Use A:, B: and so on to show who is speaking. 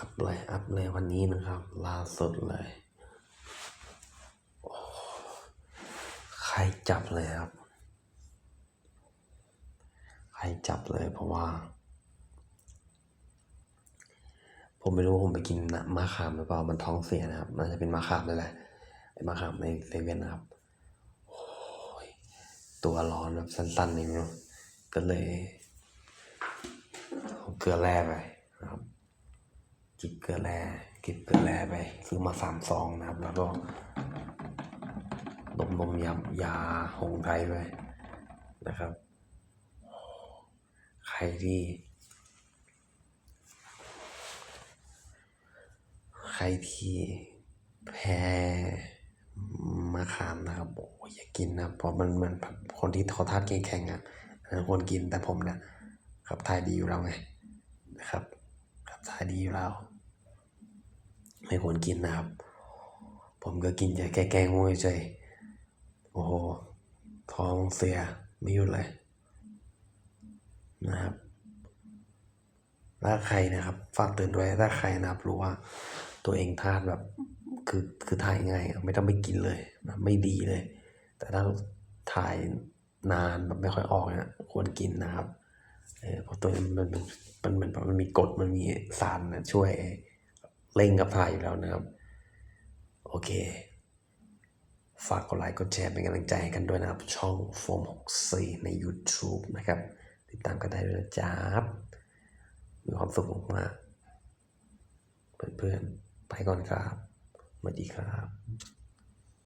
A: อัพเลยอัพเลยวันนี้นะครับล่าสุดเลยใครจับเลยครับ ใครจับเลยเพราะว่า ผมไม่รู้ผมไปกินนะมะขามหรือเปล่ามันท้องเสียนะครับน่าจะเป็นมะขามนั่นแหละไอ้มะขามในเซเว่นนะครับตัวร้อนแบบสั้นๆนี่ไม่รู้ก็เลยเอาเกลือแร่ไปนะครับ จิบเกลือแร่กิบเกลือแร่ไปซื้อมาสามซองนะครับ แล้วก็ดมนมยายาหงไทยไปนะครับ ใครที่ ใครที่แพ้มะขามนะครับโอ้ยอย่ากินนะเพราะมันมันคนที่เขาทานแข็งๆอะอันควรกินแต่ผมเนี่ยขับถ่ายดีอยู่แล้วไงนะครับขับถ่ายดีอยู่แล้ว ไม่ควรกินนะครับ ผมก็กินแก้แก้ง่วงเฉยโอ้โห ท้องเสียไม่หยุดเลยนะครับถ้าใครนะครับฝากเตือนด้วยถ้าใครนะครับรู้ว่าตัวเองทานแบบคือคือถ่ายง่ายอะไม่ต้องไปกินเลยนะไม่ดีเลย แต่ถ้าถ่ายนานแบบไม่ค่อยออกเนี่ยควรกินนะครับเออเพราะตัวมันมันมันเหมือนมันมีกรดมันมีสารนะช่วย เร่งกับถ่ายอยู่แล้วนะครับ โอเค ฝากกดไลค์กดแชร์เป็นกำลังใจให้กันด้วยนะครับ ช่องโฟม64 ใน YouTube นะครับ ติดตามกันได้เลยนะจ๊ะมีความสุขมากๆเพื่อนๆ ไปก่อนครับสวัสดีครับ